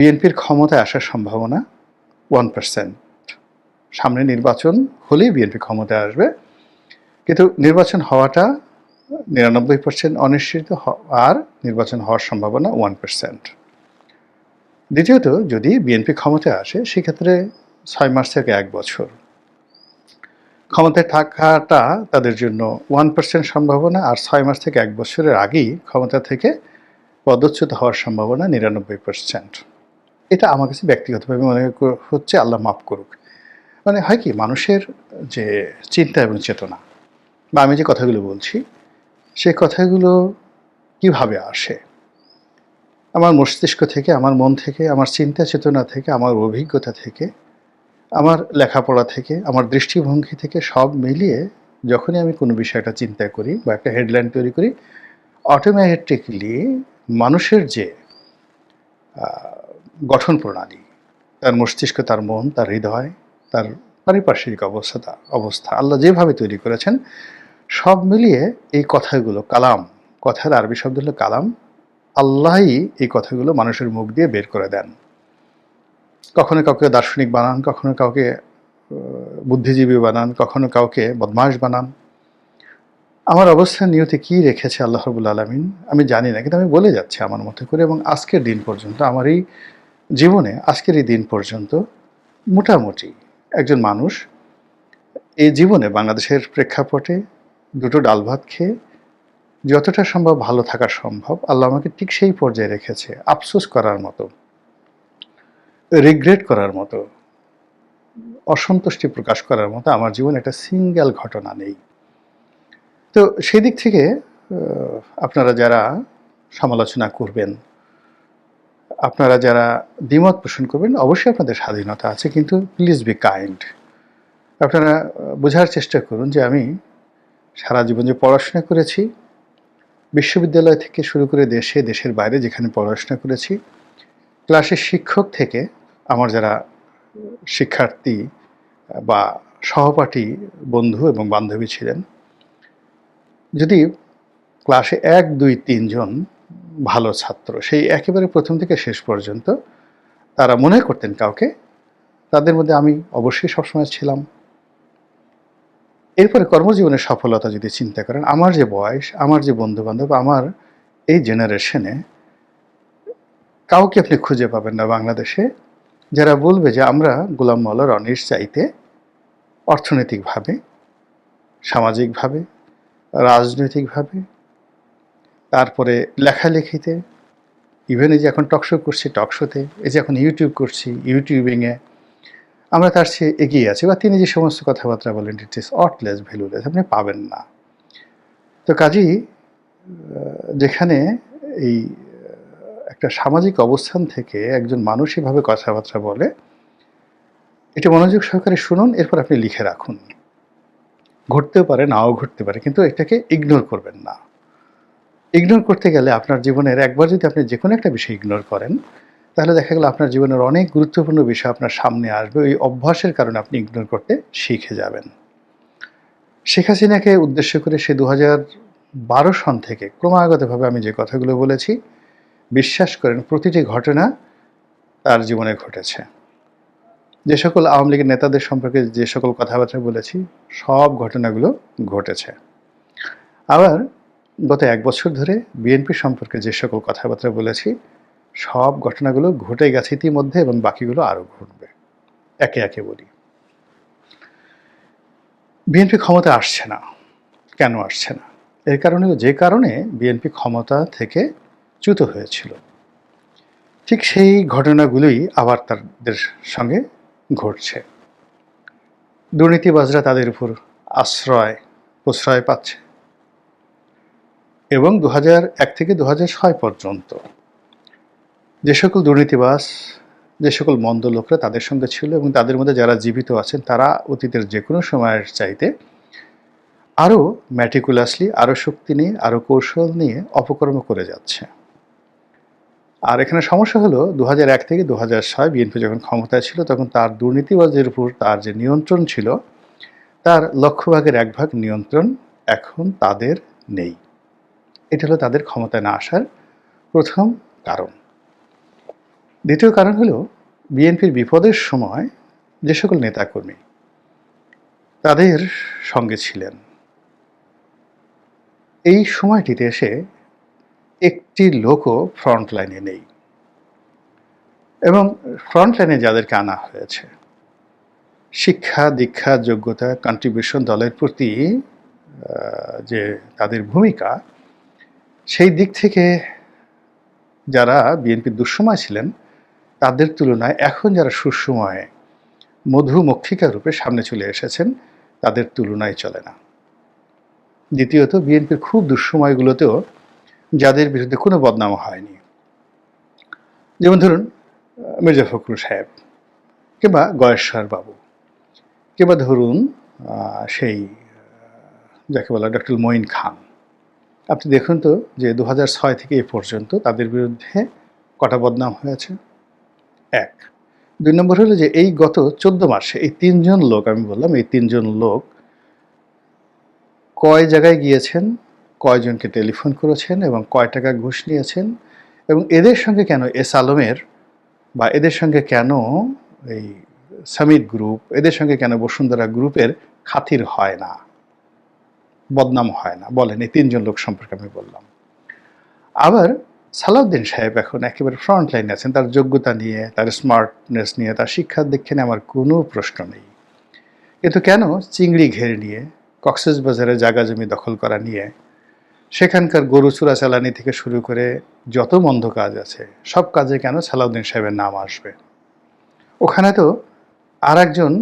বিএনপির ক্ষমতায় আসার সম্ভাবনা ওয়ান পার্সেন্ট সামনে নির্বাচন হলেই বিএনপি ক্ষমতায় আসবে। কিন্তু নির্বাচন হওয়াটা নিরানব্বই পার্সেন্ট অনিশ্চিত আর নির্বাচন হওয়ার সম্ভাবনা ওয়ান পার্সেন্ট দ্বিতীয়ত, যদি বিএনপি ক্ষমতায় আসে, সেক্ষেত্রে ছয় মাস থেকে এক বছর। ক্ষমতায় থাকাটা তাদের জন্য ওয়ান পার্সেন্ট সম্ভাবনা, আর ছয় মাস থেকে এক বছরের আগেই ক্ষমতা থেকে পদচ্যুত হওয়ার সম্ভাবনা নিরানব্বই পার্সেন্ট এটা আমার কাছে ব্যক্তিগতভাবে মনে হচ্ছে আল্লাহ মাফ করুক। মানে হয় কি, মানুষের যে চিন্তা এবং চেতনা, বা আমি যে কথাগুলো বলছি সেই কথাগুলো কীভাবে আসে? আমার মস্তিষ্ক থেকে, আমার মন থেকে, আমার চিন্তা চেতনা থেকে, আমার অভিজ্ঞতা থেকে, আমার লেখাপড়া থেকে, আমার দৃষ্টিভঙ্গি থেকে সব মিলিয়ে যখনই আমি কোনো বিষয়টা চিন্তা করি বা একটা হেডলাইন তৈরি করি অটোমেটিকলি মানুষের যে গঠন প্রণালী। তার মস্তিষ্ক, তার মন, তার হৃদয়, তার পারিপার্শ্বিক অবস্থা অবস্থা, আল্লাহ যেভাবে তৈরি করেছেন, সব মিলিয়ে এই কথাগুলো কালাম। কথার আরবি শব্দ হলো কালাম। আল্লাহই এই কথাগুলো মানুষের মুখ দিয়ে বের করে দেন। কখনো কাউকে দার্শনিক বানান, কখনো কাউকে বুদ্ধিজীবী বানান, কখনো কাউকে বদমাশ বানান। আমার অবস্থান নিয়তে কি রেখেছে আল্লাহ রবুল আলমিন আমি জানি না, কিন্তু আমি বলে যাচ্ছি আমার মতো করে এবং আজকের দিন পর্যন্ত আমার এই জীবনে আজকের এই দিন পর্যন্ত মোটামুটি একজন মানুষ এই জীবনে বাংলাদেশের প্রেক্ষাপটে দুটো ডাল ভাত খেয়ে যতটা সম্ভব ভালো থাকা সম্ভব, আল্লাহ আমাকে ঠিক সেই পর্যায়ে রেখেছে, আফসোস করার মতো রিগ্রেট করার মতো, অসন্তুষ্টি প্রকাশ করার মতো আমার জীবনে একটা সিঙ্গেল ঘটনা নেই। তো সেই দিক থেকে আপনারা যারা সমালোচনা করবেন আপনারা যারা দ্বিমত পোষণ করবেন, অবশ্যই আপনাদের স্বাধীনতা আছে, কিন্তু প্লিজ বি কাইন্ড আপনারা বোঝার চেষ্টা করুন যে আমি সারা জীবন যে পড়াশোনা করেছি, বিশ্ববিদ্যালয় থেকে শুরু করে দেশে, দেশের বাইরে যেখানে পড়াশোনা করেছি, ক্লাসের শিক্ষক থেকে আমার যারা শিক্ষার্থী বা সহপাঠী বন্ধু এবং বান্ধবী ছিলেন, যদি ক্লাসে এক, দুই, তিনজন ভালো ছাত্র। সেই একেবারে প্রথম থেকে শেষ পর্যন্ত তারা মনে করতেন কাউকে, তাদের মধ্যে আমি অবশ্যই সবসময় ছিলাম। এরপরে কর্মজীবনের সফলতা যদি চিন্তা করেন, আমার যে বয়স, আমার যে বন্ধু বান্ধব আমার এই জেনারেশনে কাউকে আপনি খুঁজে পাবেন না বাংলাদেশে, যারা বলবে যে আমরা গোলাম মোল্লা রনির চাইতে অর্থনৈতিকভাবে, সামাজিকভাবে, রাজনৈতিকভাবে তারপরে লেখালেখিতে ইভেন এই যে এখন টকশো করছি টকশোতে এই যে এখন ইউটিউব করছি ইউটিউবিংয়ে আমরা তার চেয়ে এগিয়ে আছি। বা তিনি যে সমস্ত কথাবার্তা বলেন ইট ইস অটলেস ভ্যালুলেস আপনি পাবেন না। তো কাজেই যেখানে এই একটা সামাজিক অবস্থান থেকে একজন মানুষ এভাবে কথাবার্তা বলে, এটা মনোযোগ সহকারে শুনুন, এরপর আপনি লিখে রাখুন। ঘটতেও পারে, নাও ঘটতে পারে, কিন্তু এটাকে ইগনোর করবেন না। ইগনোর করতে গেলে আপনার জীবনের, একবার যদি আপনি যে কোনো একটা বিষয় ইগনোর করেন, তাহলে দেখা গেল আপনার জীবনের অনেক গুরুত্বপূর্ণ বিষয় আপনার সামনে আসবে। ওই অভ্যাসের কারণে আপনি ইগনোর করতে শিখে যাবেন। শেখ হাসিনাকে উদ্দেশ্য করে সে দু বারো সন থেকে ক্রমাগতভাবে আমি যে কথাগুলো বলেছি, বিশ্বাস করেন প্রতিটি ঘটনা তার জীবনে ঘটেছে। যে সকল আওয়ামী লীগের নেতাদের সম্পর্কে যে সকল কথাবার্তা বলেছি, সব ঘটনাগুলো ঘটেছে। আবার গত এক বছর ধরে বিএনপি সম্পর্কে যে সকল কথাবার্তা বলেছি, সব ঘটনাগুলো ঘটে গেছে ইতিমধ্যে এবং বাকিগুলো আরও ঘটবে। একে একে বলি। বিএনপি ক্ষমতা আসছে না। কেন আসছে না? এর কারণে যে কারণে বিএনপি ক্ষমতা থেকে চ্যুত হয়েছিল। ঠিক সেই ঘটনাগুলোই আবার তাদের সঙ্গে ঘটছে। দুর্নীতিবাজরা তাদের উপর আশ্রয়, প্রশ্রয় পাচ্ছে। এবং দু এক থেকে দু ছয় পর্যন্ত। যে সকল দুর্নীতিবাস যে সকল মন্দ লোকরা তাদের সঙ্গে ছিল এবং তাদের মধ্যে যারা জীবিত আছেন, তারা অতীতের যে কোনো সময়ের চাইতে আরও ম্যাটিকুলাসলি আরও শক্তি নিয়ে আরও কৌশল নিয়ে অপকর্ম করে যাচ্ছে। আর এখানে সমস্যা হলো দু এক থেকে দু ছয় বিএনপি যখন ক্ষমতায় ছিল, তখন তার দুর্নীতিবাজদের উপর তার যে নিয়ন্ত্রণ ছিল, তার লক্ষ ভাগের এক ভাগ নিয়ন্ত্রণ এখন তাদের নেই। এটা হলো তাদের ক্ষমতায় না আসার প্রথম কারণ। দ্বিতীয় কারণ হলো বিএনপির বিপদের সময় যে সকল নেতাকর্মী, তাদের সঙ্গে ছিলেন। এই সময়টিতে এসে একটি লোকও ফ্রন্ট লাইনে নেই এবং ফ্রন্ট লাইনে যাদেরকে আনা হয়েছে, শিক্ষা, দীক্ষা, যোগ্যতা কন্ট্রিবিউশন দলের প্রতি যে তাদের ভূমিকা সেই দিক থেকে যারা বিএনপির দুঃসময় ছিলেন, তাদের তুলনায় এখন যারা সুসময়ে মধুমক্ষিকা রূপে সামনে চলে এসেছেন, তাদের তুলনায় চলে না। দ্বিতীয়ত, বিএনপির খুব দুঃসময়গুলোতেও যাদের বিরুদ্ধে কোনো বদনাম হয়নি। যেমন ধরুন, মির্জা ফখরুল সাহেব কিংবা গয়েশ্বর বাবু কিংবা ধরুন সেই, যাকে বলা ডক্টর মঈন খান। আপনি দেখুন তো যে দু ছয় থেকে এ পর্যন্ত তাদের বিরুদ্ধে কটা বদনাম হয়েছে? এক। দুই নম্বর হলো যে এই গত চোদ্দ মাসে এই তিনজন লোক, আমি বললাম এই তিনজন লোক কয় জায়গায় গিয়েছেন, কয়জনকে টেলিফোন করেছেন এবং কয় টাকা ঘুষ নিয়েছেন এবং এদের সঙ্গে কেন এস আলমের বা এদের সঙ্গে কেন এই সামিট গ্রুপ, এদের সঙ্গে কেন বসুন্ধরা গ্রুপের খাতির হয় না? বদনাম হয় না। বলেন, এই তিনজন লোক সম্পর্কে আমি বললাম। আবার সালাউদ্দিন সাহেব এখন একেবারে ফ্রন্ট লাইনে আছেন। তার যোগ্যতা নিয়ে, তার স্মার্টনেস নিয়ে, তার শিক্ষার দিক থেকে আমার কোনো প্রশ্ন নেই। কিন্তু কেন চিংড়ি ঘেরে নিয়ে, কক্সেস বাজারে জায়গা জমি দখল করা নিয়ে, সেখানকার গরু চূড়া চালানি থেকে শুরু করে যত মন্দ কাজ আছে, সব কাজে কেন সালাউদ্দিন সাহেবের নাম আসবে? ওখানে তো আর একজন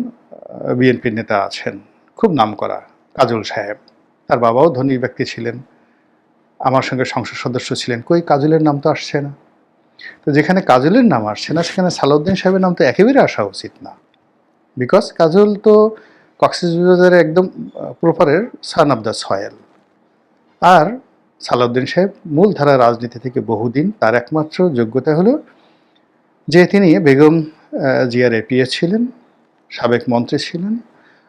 বিএনপির নেতা আছেন, খুব নামকরা, কাজল সাহেব। তার বাবাও ধনী ব্যক্তি ছিলেন। আমার সঙ্গে সংসদ সদস্য ছিলেন। কই কাজলের নাম তো আসছে না। তো যেখানে কাজলের নাম আসছে না, সেখানে সালাউদ্দিন সাহেবের নাম তো একেবারে আসা উচিত না। বিকজ কাজল তো কক্সবাজারের একদম প্রপারের সান অফ দ্য সয়েল আর সালাউদ্দিন সাহেব মূলধারা রাজনীতি থেকে বহুদিন, তার একমাত্র যোগ্যতা হলো যে তিনি বেগম জিয়ার এপিএ ছিলেন, সাবেক মন্ত্রী ছিলেন।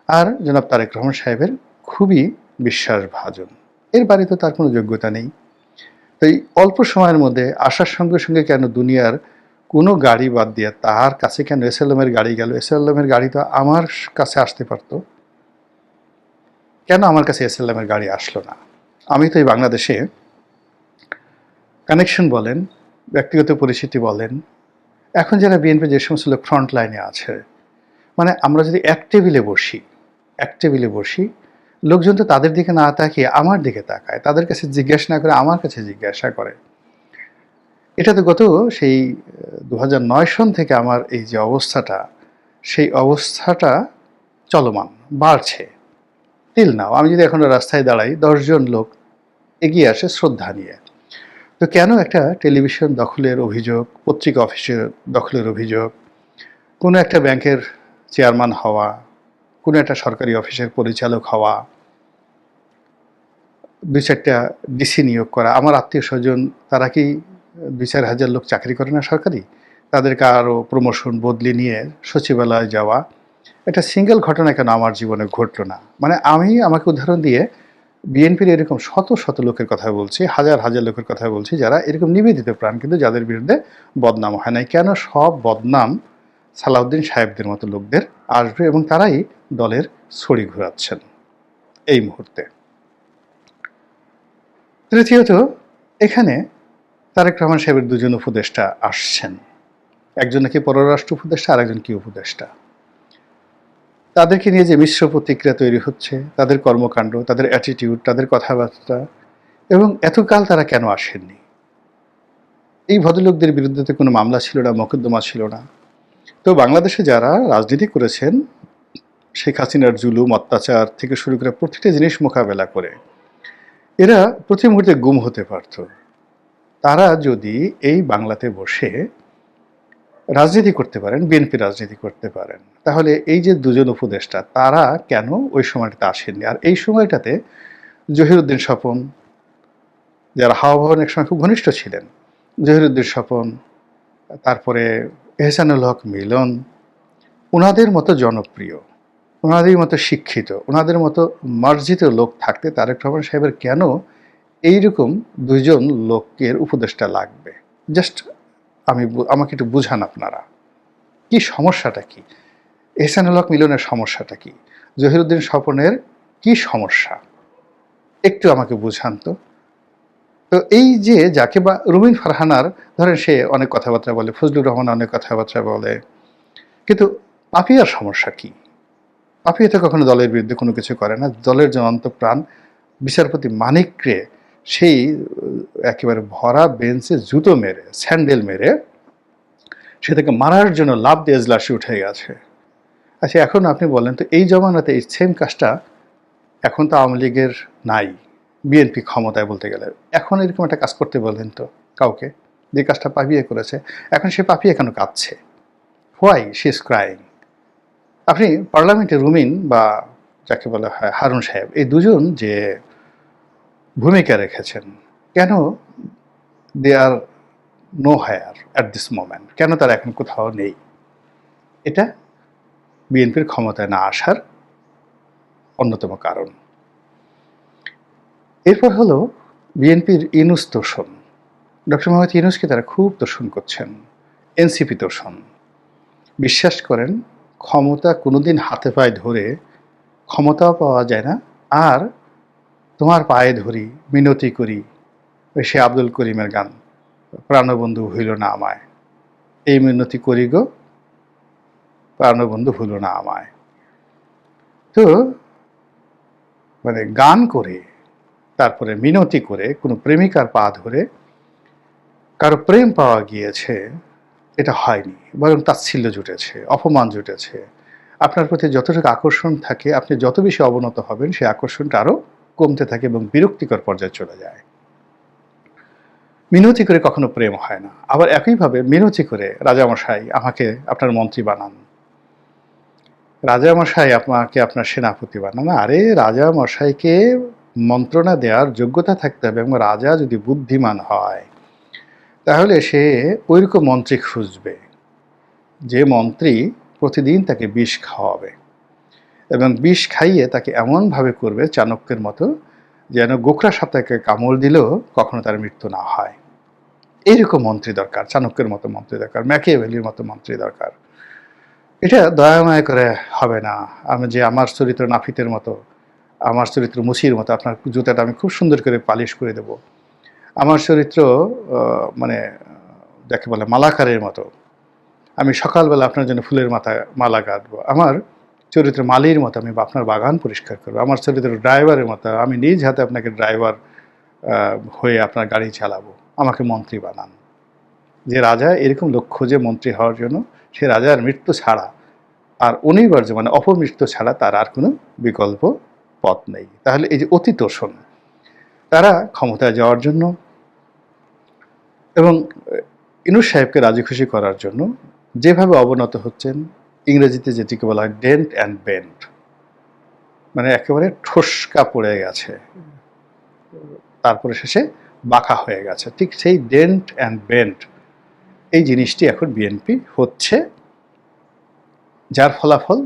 আর জনাব তারেক রহমান সাহেবের খুবই বিশ্বাসভাজন। এর বাড়িতে তার কোনো যোগ্যতা নেই। তো এই অল্প সময়ের মধ্যে আসার সঙ্গে সঙ্গে কেন দুনিয়ার কোনো গাড়ি বাদ দিয়ে তার কাছে কেন এসএলএমের গাড়ি গেল? এসএলএমের গাড়ি তো আমার কাছে আসতে পারতো। কেন আমার কাছে এসএলএমের গাড়ি আসলো না? আমি তো এই বাংলাদেশে কানেকশন বলেন, ব্যক্তিগত পরিচিতি বলেন, এখন যারা বিএনপি যে সমস্ত লোক ফ্রন্ট লাইনে আছে মানে আমরা যদি এক টেবিলে বসি, এক টেবিলে বসি লোকজন তো তাদের দিকে না তাকিয়ে আমার দিকে তাকায়, তাদের কাছে জিজ্ঞাসা না করে আমার কাছে জিজ্ঞাসা করে। এটা তো গত সেই দু সন থেকে আমার এই যে অবস্থাটা, সেই অবস্থাটা চলমান, বাড়ছে। তিল নাও, আমি যদি এখন রাস্তায় দাঁড়াই, দশজন লোক এগিয়ে আসে শ্রদ্ধা নিয়ে। তো কেন একটা টেলিভিশন দখলের অভিযোগ, পত্রিকা অফিসের দখলের অভিযোগ, কোনো একটা ব্যাংকের চেয়ারম্যান হওয়া কোনো একটা সরকারি অফিসের পরিচালক হওয়া, দুই চারটা ডিসি নিয়োগ করা, আমার আত্মীয় স্বজন তারা কি দুই চার হাজার লোক চাকরি করে না সরকারি? তাদেরকে আরও প্রমোশন বদলি নিয়ে সচিবালয়ে যাওয়া একটা সিঙ্গেল ঘটনা কেন আমার জীবনে ঘটলো না? মানে আমি আমাকে উদাহরণ দিয়ে বিএনপির এরকম শত শত লোকের কথা বলছি, হাজার হাজার লোকের কথা বলছি যারা এরকম নিবেদিত প্রাণ, কিন্তু যাদের বিরুদ্ধে বদনাম হয় নাই। কেন সব বদনাম সালাউদ্দিন সাহেবদের মতো লোকদের আসবে এবং তারাই দলের ছড়ি ঘোরাচ্ছেন এই মুহূর্তে। তৃতীয়ত, এখানে তারেক রহমান সাহেবের দুজন উপদেষ্টা আসছেন। একজন নাকি পররাষ্ট্র উপদেষ্টা আর একজন কি উপদেষ্টা? তাদেরকে নিয়ে যে মিশ্র প্রতিক্রিয়া তৈরি হচ্ছে, তাদের কর্মকাণ্ড, তাদের অ্যাটিটিউড তাদের কথাবার্তা, এবং এতকাল তারা কেন আসেননি? এই ভদ্রলোকদের বিরুদ্ধে কোনো মামলা ছিল না, মোকদ্দমা ছিল না। তো বাংলাদেশে যারা রাজনীতি করেছেন, শেখ হাসিনার জুলুম, অত্যাচার থেকে শুরু করে প্রতিটা জিনিস মোকাবেলা করে, এরা প্রতি মুহূর্তে গুম হতে পারত। তারা যদি এই বাংলাতে বসে রাজনীতি করতে পারেন, বিএনপি রাজনীতি করতে পারেন, তাহলে এই যে দুজন উপদেষ্টা, তারা কেন ওই সময়টাতে আসেননি? আর এই সময়টাতে জহিরুদ্দিন স্বপন, যারা হাওয়া ভবন এক সময় খুব ঘনিষ্ঠ ছিলেন, জহিরুদ্দিন স্বপন, তারপরে এহসানুল হক মিলন ওনাদের মতো জনপ্রিয় ওনাদের মতো শিক্ষিত ওনাদের মতো মার্জিত লোক থাকতে তারেক রহমান সাহেবের কেন এইরকম দুইজন লোকের উপদেষ্টা লাগবে? জাস্ট আমি আমাকে একটু বুঝান আপনারা। কি সমস্যাটা কি? এহসানুল হক মিলনের সমস্যাটা কি? জহিরুদ্দিন স্বপনের কি সমস্যা? একটু আমাকে বুঝান তো। তো এই যে যাকে বা রুমিন ফারহানার, ধরেন সে অনেক কথাবার্তা বলে, ফজলুর রহমান অনেক কথাবার্তা বলে, কিন্তু পাপিয়ার সমস্যা কি? পাপিয়া তো কখনো দলের বিরুদ্ধে কোনো কিছু করে না। দলের যে অন্তপ্রাণ, বিচারপতি মানিককে সেই, একেবারে ভরা বেঞ্চে জুতো মেরে, স্যান্ডেল মেরে, সে তাকে মারার জন্য লাভ দিয়ে এজলাসে উঠে গেছে। আচ্ছা এখন আপনি বলেন তো, এই জমানাতে এই সেম কাজটা এখন তো আওয়ামী লীগের নাই। বিএনপি ক্ষমতায় বলতে গেলে। এখন এরকম একটা কাজ করতে বলেন তো কাউকে, যে কাজটা পাপিয়ে করেছে, এখন সে পাপিয়ে কেন কাঁদছে? হোয়াই শি ইজ ক্রাইং আপনি পার্লামেন্টে রুমিন বা যাকে বলা হয় হারুন সাহেব, এই দুজন যে ভূমিকা রেখেছেন, কেন they are no higher at this moment কেন তারা এখন কোথাও নেই? এটা বিএনপির ক্ষমতায় না আসার অন্যতম কারণ। এরপর হলো বিএনপির ইনুস তোষণ। ডক্টর মোহাম্মদ ইনুসকে তারা খুব তোষণ করছেন, এনসিপি তোষণ। বিশ্বাস করেন, ক্ষমতা কোনোদিন হাতে পায়ে ধরে ক্ষমতাও পাওয়া যায় না, আর তোমার পায়ে ধরি, মিনতি করি ওই সে আব্দুল করিমের গান, প্রাণবন্ধু হইল না আমায়। এই মিনতি করি গো, প্রাণবন্ধু হইল না আমায়। তো মানে গান করে তারপরে মিনতি করে, কোনো প্রেমিকার পা ধরে কারও প্রেম পাওয়া গিয়েছে, এটা হয়নি। বরং তাচ্ছিল্য জুটেছে, অপমান জুটেছে। আপনার প্রতি যতটুকু আকর্ষণ থাকে, আপনি যত বেশি অবনত হবেন, সেই আকর্ষণটা আরও কমতে থাকে এবং বিরক্তিকর পর্যায়ে চলে যায়। মিনতি করে কখনো প্রেম হয় না। আবার একইভাবে মিনতি করে, রাজামশাই, আমাকে আপনার মন্ত্রী বানান। রাজামশাই আপনাকে আপনার সেনাপতি বানান। আরে, রাজামশাইকে মন্ত্রণা দেওয়ার যোগ্যতা থাকতে হবে এবং রাজা যদি বুদ্ধিমান হয়, তাহলে সে ওইরকম মন্ত্রী খুঁজবে, যে মন্ত্রী প্রতিদিন তাকে বিষ খাওয়াবে এবং বিষ খাইয়ে তাকে এমনভাবে করবে চাণক্যের মতো যেন গোকরা সাপটাকে কামড় দিলেও কখনো তার মৃত্যু না হয়। এইরকম মন্ত্রী দরকার, চাণক্যের মতো মন্ত্রী দরকার, ম্যাকিয়াভেলির মতো মন্ত্রী দরকার। এটা দয়াময় করে হবে না। আমি যে আমার চরিত্র নাফিতের মতো আমার চরিত্র মুসির মতো, আপনার জুতাটা আমি খুব সুন্দর করে পালিশ করে দেব। আমার চরিত্র মানে যাকে বলে মালাকারের মতো। আমি সকালবেলা আপনার জন্য ফুলের মাথায় মালা কাটবো আমার চরিত্র মালির মতো, আমি আপনার বাগান পরিষ্কার করব। আমার চরিত্র ড্রাইভারের মতো, আমি নিজ হাতে আপনাকে ড্রাইভার হয়ে আপনার গাড়ি চালাবো। আমাকে মন্ত্রী বানান। যে রাজা এরকম লক্ষ্য যে মন্ত্রী হওয়ার জন্য, সে রাজার মৃত্যু ছাড়া আর অনিবার্য মানে অপমৃত্যু ছাড়া তার আর কোনো বিকল্প পথ নেই। তাহলে এই যে অতি তোষণ তারা ক্ষমতায় যাওয়ার জন্য এবং ইনুস সাহেবকে রাজি খুশি করার জন্য যেভাবে অবনত হচ্ছেন, ইংরেজিতে যেটিকে বলা হয় ডেন্ট অ্যান্ড বেন্ট মানে একেবারে ঠোসকা পড়ে গেছে। তারপরে শেষে বাঁকা হয়ে গেছে। ঠিক সেই ডেন্ট অ্যান্ড বেন্ট, এই জিনিসটি এখন বিএনপি হচ্ছে, যার ফলাফল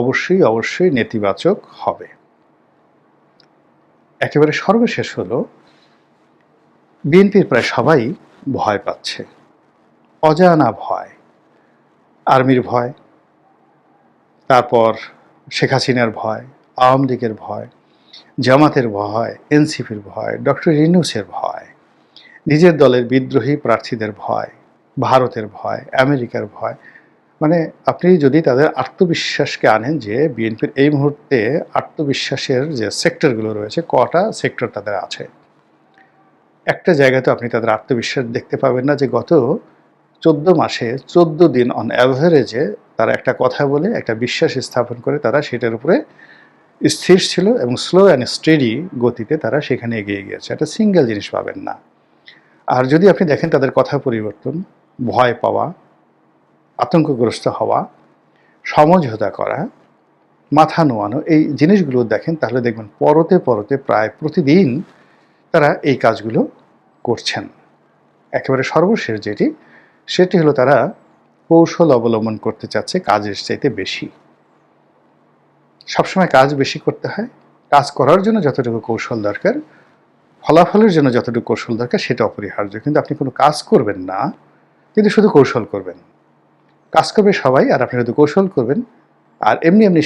অবশ্যই অবশ্যই নেতিবাচক হবে। একেবারে সর্বশেষ হলো, বিএনপির প্রায় সবাই ভয় পাচ্ছে। অজানা ভয়, আর্মির ভয়, তারপর শেখ হাসিনার ভয়, আওয়ামী লীগের ভয়, জামাতের ভয়, এনসিপির ভয়, ডক্টর ইনুসের ভয়, নিজের দলের বিদ্রোহী প্রার্থীদের ভয়, ভারতের ভয়, আমেরিকার ভয় মানে আপনি যদি তাদের আত্মবিশ্বাসকে আনেন যে বিএনপির এই মুহূর্তে আত্মবিশ্বাসের যে সেক্টরগুলো রয়েছে, কটা সেক্টর তাদের আছে? একটা জায়গাতে আপনি তাদের আত্মবিশ্বাস দেখতে পাবেন না যে গত চোদ্দ মাসে চোদ্দ দিন অন অ্যাভারেজে তারা একটা কথা বলে, একটা বিশ্বাস স্থাপন করে তারা সেটার উপরে স্থির ছিল এবং স্লো অ্যান্ড স্টেডি গতিতে তারা সেখানে এগিয়ে গিয়েছে। একটা সিঙ্গেল জিনিস পাবেন না। আর যদি আপনি দেখেন তাদের কথা পরিবর্তন, ভয় পাওয়া আতঙ্কগ্রস্ত হওয়া, সমঝোতা করা, মাথা নোয়ানো, এই জিনিসগুলো দেখেন তাহলে দেখবেন পরতে পরতে প্রায় প্রতিদিন তারা এই কাজগুলো করছেন। একেবারে সর্বশেষ যেটি, সেটি হলো তারা কৌশল অবলম্বন করতে চাচ্ছে কাজের চাইতে বেশি। সবসময় কাজ বেশি করতে হয়, কাজ করার জন্য যতটুকু কৌশল দরকার, ফলাফলের জন্য যতটুকু কৌশল দরকার সেটা অপরিহার্য। কিন্তু আপনি কোনো কাজ করবেন না, কিন্তু শুধু কৌশল করবেন। কাজ করবে সবাই আর আপনি শুধু কৌশল করবেন আর এমনি এমনি